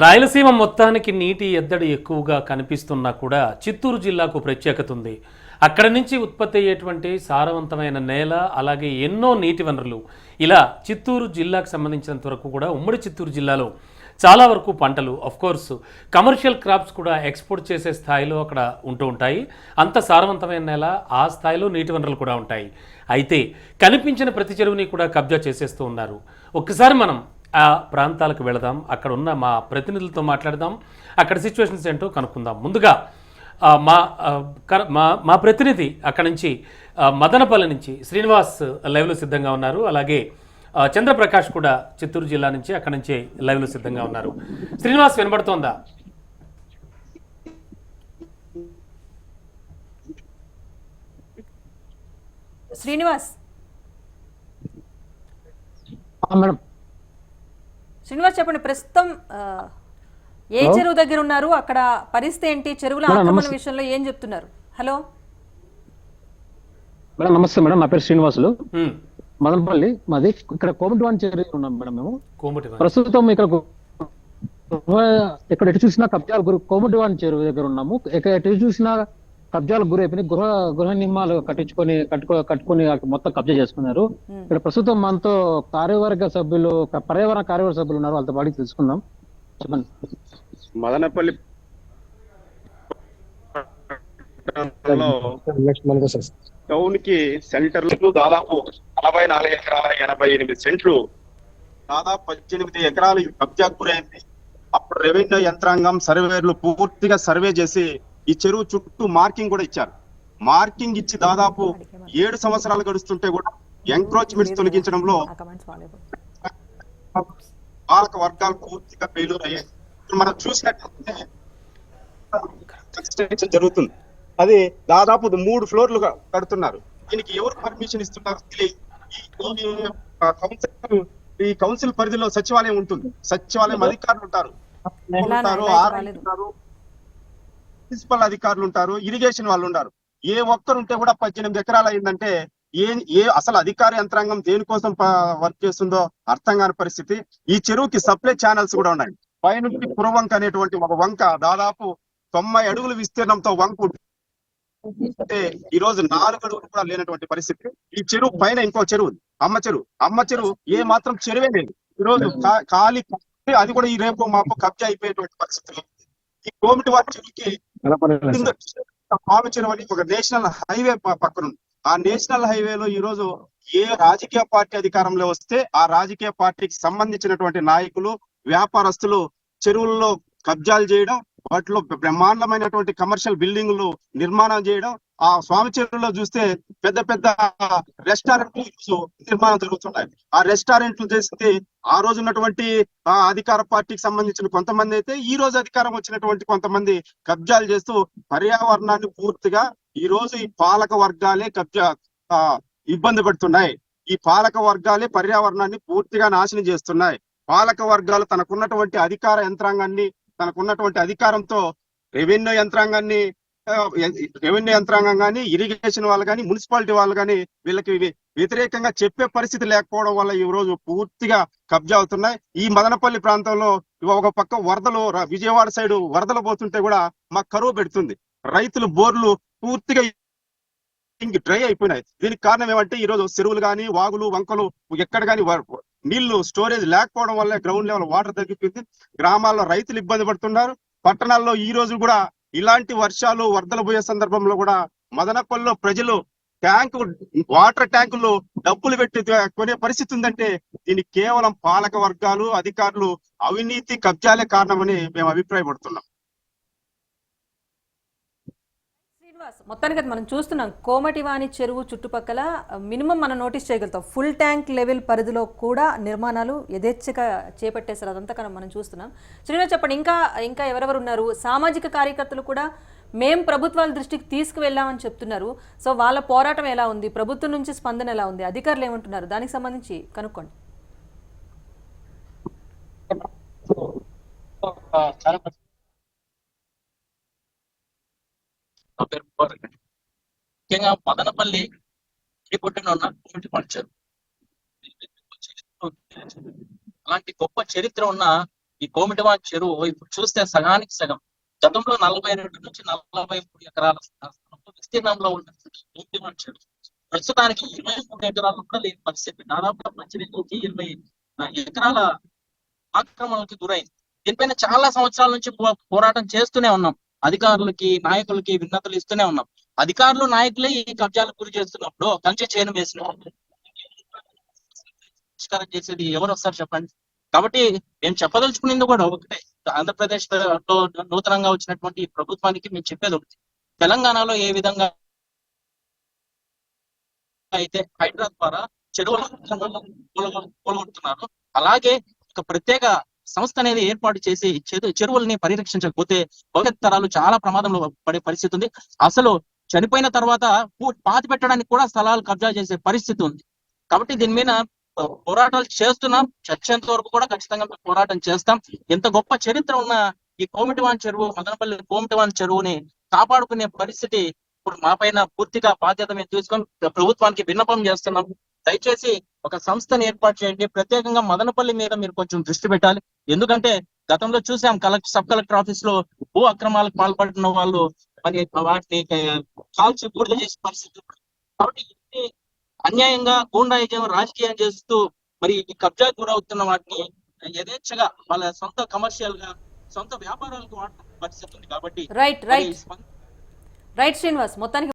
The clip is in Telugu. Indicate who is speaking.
Speaker 1: రాయలసీమ మొత్తానికి నీటి ఎద్దడి ఎక్కువగా కనిపిస్తున్నా కూడా చిత్తూరు జిల్లాకు ప్రత్యేకత ఉంది. అక్కడి నుంచి ఉత్పత్తి అయ్యేటువంటి సారవంతమైన నేల అలాగే ఎన్నో నీటి వనరులు ఇలా చిత్తూరు జిల్లాకు సంబంధించినంత వరకు కూడా ఉమ్మడి చిత్తూరు జిల్లాలో చాలా వరకు పంటలు కోర్స్ కమర్షియల్ క్రాప్స్ కూడా ఎక్స్పోర్ట్ చేసే స్థాయిలో అక్కడ ఉంటూ ఉంటాయి. అంత సారవంతమైన నేల ఆ స్థాయిలో నీటి వనరులు కూడా ఉంటాయి. అయితే కనిపించిన ప్రతి చెరువుని కూడా కబ్జా చేసేస్తూ ఉన్నారు. ఒక్కసారి మనం ఆ ప్రాంతాలకు వెళదాం. అక్కడ ఉన్న మా ప్రతినిధులతో మాట్లాడదాం. అక్కడ సిచ్యువేషన్స్ ఏంటో కనుక్కుందాం. ముందుగా మా మా మా ప్రతినిధి అక్కడ నుంచి మదనపల్లి నుంచి శ్రీనివాస్ లైవ్లో సిద్ధంగా ఉన్నారు. అలాగే చంద్రప్రకాష్ కూడా చిత్తూరు జిల్లా నుంచి అక్కడ నుంచి లైవ్లో సిద్ధంగా ఉన్నారు. శ్రీనివాస్ వినబడుతోందా?
Speaker 2: శ్రీనివాస్.
Speaker 3: ఆ, మేడం.
Speaker 2: శ్రీనివాస్ చెప్పండి ప్రస్తుతం ఏ చెరువు దగ్గర ఉన్నారు? అక్కడ పరిస్థితి ఏంటి? చెరువుల ఆక్రమణ. విషయంలో ఏం చెప్తున్నారు? హలో?
Speaker 3: మేడం నమస్తే మేడం నా పేరు శ్రీనివాసులు. మదనపల్లి మాది ఇక్కడ కోమటివాన్ చేరి ఉన్నాం మేడం మేము. ప్రస్తుతం ఇక్కడ ఇక్కడ ఎటు చూసినా కబ్జాలు గురి కోమటివాన్ చెరువు దగ్గర ఉన్నాము. ఇక్కడ ఎటు చూసినా కబ్జాలు గురి అయిపోయి గృహ గృహ నిర్మాలు కట్టించుకొని కట్టుకో కట్టుకొని మొత్తం కబ్జా చేసుకున్నారు. ఇక్కడ ప్రస్తుతం మనతో కార్యవర్గ సభ్యులు పర్యావరణ కార్యవర్గ సభ్యులు ఉన్నారు. వాళ్ళతో పాడి తెలుసుకుందాం. చెప్పండి.
Speaker 4: మదనపల్లి టౌన్కి సెంటర్లో దాదాపు నలభై నాలుగు ఎకరాల ఎనభై ఎనిమిది సెంట్లు. దాదాపు పద్దెనిమిది ఎకరాలు కబ్జా గురైంది. అప్పుడు రెవెన్యూ యంత్రాంగం సర్వేర్లు పూర్తిగా సర్వే చేసి ఈ చెరువు చుట్టూ మార్కింగ్ కూడా ఇచ్చారు. మార్కింగ్ ఇచ్చి దాదాపు ఏడు సంవత్సరాలు గడుస్తుంటే కూడా ఎంక్రోచ్మెంట్స్ తొలగించడంలో. పాలక వర్గాలు పూర్తిగా ఫెయిల్యూర్ అయ్యాయి. మనం చూసినట్లయితే కన్స్ట్రక్షన్ జరుగుతుంది. అది దాదాపు మూడు ఫ్లోర్లు కడుతున్నారు. దీనికి ఎవరు పర్మిషన్ ఇస్తున్నారు కౌన్సిల్ ఈ కౌన్సిల్ పరిధిలో సచివాలయం ఉంటుంది. సచివాలయం అధికారులు ఉంటారు. ఉంటారు. మున్సిపల్ అధికారులు ఉంటారు ఇరిగేషన్ వాళ్ళు ఉంటారు ఏ ఒక్కరు ఉంటే కూడా పద్దెనిమిది ఎకరాలు అయిందంటే ఏ ఏ అసలు అధికార యంత్రాంగం దేనికోసం వర్క్ చేస్తుందో అర్థం కాని పరిస్థితి. ఈ చెరువుకి సప్లై ఛానల్స్ కూడా ఉన్నాయి. పైనుంచి పురవంక అనేటువంటి ఒక వంక దాదాపు తొంభై అడుగుల విస్తీర్ణంతో వంక అంటే ఈ రోజు నాలుగు అడుగులు కూడా లేనటువంటి పరిస్థితి. ఈ చెరువు పైన ఇంకో చెరువు అమ్మ చెరువు. అమ్మ చెరువు ఏ మాత్రం చెరువే లేదు. ఈ రోజు ఖాళీ అది కూడా ఈ రేపు మాపు కబ్జా అయిపోయేటువంటి పరిస్థితి ఈ కోమిటి వారి చెరువుకి అని ఒక నేషనల్ హైవే పక్కన ఆ నేషనల్ హైవేలో ఈ రోజు ఏ రాజకీయ పార్టీ అధికారంలో వస్తే ఆ రాజకీయ పార్టీకి సంబంధించినటువంటి నాయకులు వ్యాపారస్తులు చెరువుల్లో కబ్జాలు చేయడం వాటిలో బ్రహ్మాండమైనటువంటి కమర్షియల్ బిల్డింగులు నిర్మాణం చేయడం ఆ స్వామి చెరువులో చూస్తే పెద్ద పెద్ద రెస్టారెంట్ నిర్మాణం జరుగుతున్నాయి. ఆ రెస్టారెంట్లు చేస్తే ఆ రోజు ఉన్నటువంటి ఆ అధికార పార్టీకి సంబంధించిన కొంతమంది అయితే ఈ రోజు అధికారం వచ్చినటువంటి కొంతమంది కబ్జాలు చేస్తూ పర్యావరణాన్ని పూర్తిగా ఈ రోజు ఈ పాలక వర్గాలే కబ్జా ఇబ్బంది పడుతున్నాయి. ఈ పాలక వర్గాలే పర్యావరణాన్ని పూర్తిగా నాశనం చేస్తున్నాయి. పాలక వర్గాలు తనకున్నటువంటి అధికార యంత్రాంగాన్ని తనకున్నటువంటి అధికారంతో రెవెన్యూ యంత్రాంగాన్ని రెవెన్యూ యంత్రాంగం కానీ ఇరిగేషన్ వాళ్ళు కానీ మున్సిపాలిటీ వాళ్ళు కానీ వీళ్ళకి వ్యతిరేకంగా చెప్పే పరిస్థితి లేకపోవడం వల్ల ఈ రోజు పూర్తిగా కబ్జా అవుతున్నాయి. ఈ మదనపల్లి ప్రాంతంలో ఒక పక్క వరదలు విజయవాడ సైడ్ వరదలు పోతుంటే కూడా మాకు కరువు పెడుతుంది. రైతులు బోర్లు పూర్తిగా ఇంక డ్రై అయిపోయినాయి. దీనికి కారణం ఏమంటే ఈ రోజు చెరువులు కానీ వాగులు వంకలు ఎక్కడ కానీ నీళ్ళు స్టోరేజ్ లేకపోవడం వల్ల గ్రౌండ్ లెవెల్ వాటర్ తగ్గిపోయింది. గ్రామాల్లో రైతులు ఇబ్బంది పడుతున్నారు. పట్టణాల్లో ఈ రోజు కూడా ఇలాంటి వర్షాలు వరదలు పోయే సందర్భంలో కూడా మదనపల్లిలో ప్రజలు ట్యాంకు వాటర్ ట్యాంకులు డబ్బులు పెట్టి కొనే పరిస్థితి ఉందంటే దీనికి కేవలం పాలక వర్గాలు అధికారులు అవినీతి కబ్జాలే కారణమని మేము అభిప్రాయపడుతున్నాం
Speaker 2: శ్రీనివాస్ మొత్తానికి అది మనం చూస్తున్నాం. కోమటివాణి చెరువు చుట్టుపక్కల మినిమం మనం నోటీస్ చేయగలుగుతాం. ఫుల్ ట్యాంక్ లెవెల్ పరిధిలో కూడా నిర్మాణాలు యథేచ్ఛగా చేపట్టేశారు అదంతా కనుక మనం చూస్తున్నాం. శ్రీనివాస్ చెప్పండి ఇంకా ఇంకా ఎవరెవరు ఉన్నారు? సామాజిక కార్యకర్తలు కూడా మేం ప్రభుత్వాల దృష్టికి తీసుకువెళ్ళామని చెప్తున్నారు. సో వాళ్ళ పోరాటం ఎలా ఉంది? ప్రభుత్వం నుంచి స్పందన ఎలా ఉంది? అధికారులు ఏమంటున్నారు? దానికి సంబంధించి కనుక్కోండి.
Speaker 5: మా పేరు ముబారక్ అండి. ముఖ్యంగా మదనపల్లి పుట్టిన ఉన్న కమిటీ పంచారు అలాంటి గొప్ప చరిత్ర ఉన్న ఈ కోమిటివా చెరువు ఇప్పుడు చూస్తే సగానికి సగం. గతంలో నలభై రెండు నుంచి నలభై మూడు ఎకరాల విస్తీర్ణంలో ఉన్న కోమిటివా చెరువు ప్రస్తుతానికి ఇరవై మూడు ఎకరాలు కూడా లేని పరిస్థితి. దాదాపుగా పద్దెనిమిది ఇరవై ఎకరాల ఆక్రమణలకు గురైంది. దీనిపైన చాలా సంవత్సరాల నుంచి పోరాటం చేస్తూనే ఉన్నాం. అధికారులకి నాయకులకి విన్నతులు ఇస్తూనే ఉన్నాం. అధికారులు నాయకులే ఈ కబ్జాలకు గురి చేస్తున్నప్పుడు కంచె చేయను వేసిన పరిష్కారం చేసేది ఎవరు వస్తారు చెప్పండి? కాబట్టి మేము చెప్పదలుచుకునేది కూడా ఒకటే. ఆంధ్రప్రదేశ్లో నూతనంగా వచ్చినటువంటి ప్రభుత్వానికి మేము చెప్పేది ఒకటి. తెలంగాణలో ఏ విధంగా అయితే హైడ్రా ద్వారా చెరువులు అలాగే ఒక ప్రత్యేక సంస్థ అనేది ఏర్పాటు చేసి చెరువుల్ని పరిరక్షించకపోతే భవిష్యత్ తరాలు చాలా ప్రమాదంలో పడే పరిస్థితి ఉంది. అసలు చనిపోయిన తర్వాత పాతి పెట్టడానికి కూడా స్థలాలు కబ్జా చేసే పరిస్థితి ఉంది. కాబట్టి దీని మీద పోరాటాలు చేస్తున్నాం. చచ్చేంత వరకు కూడా ఖచ్చితంగా పోరాటం చేస్తాం. ఎంత గొప్ప చరిత్ర ఉన్న ఈ కోమిటివాన్ చెరువు మదనపల్లి కోమిటివాన్ చెరువుని కాపాడుకునే పరిస్థితి ఇప్పుడు మా పైన పూర్తిగా బాధ్యత మేము తీసుకొని ప్రభుత్వానికి విన్నపం చేస్తున్నాం. దయచేసి ఒక సంస్థను ఏర్పాటు చేయండి. ప్రత్యేకంగా మదనపల్లి మీద మీరు కొంచెం దృష్టి పెట్టాలి. ఎందుకంటే గతంలో చూసాం కలెక్టర్ సబ్ కలెక్టర్ ఆఫీస్లో భూ అక్రమాలకు పాల్పడుతున్న వాళ్ళు మరి వాటిని కాల్చి బూడిద చేసే పరిస్థితి. కాబట్టి అన్యాయంగా గూండాయిజం రాజకీయం చేస్తూ మరి ఈ కబ్జా గురవుతున్న వాటిని యథేచ్ఛగా వాళ్ళ సొంత కమర్షియల్గా సొంత వ్యాపారాలకు వాడుతున్న పరిస్థితి ఉంది కాబట్టి
Speaker 2: రైట్ రైట్ రైట్ శ్రీనివాస్ మొత్తానికి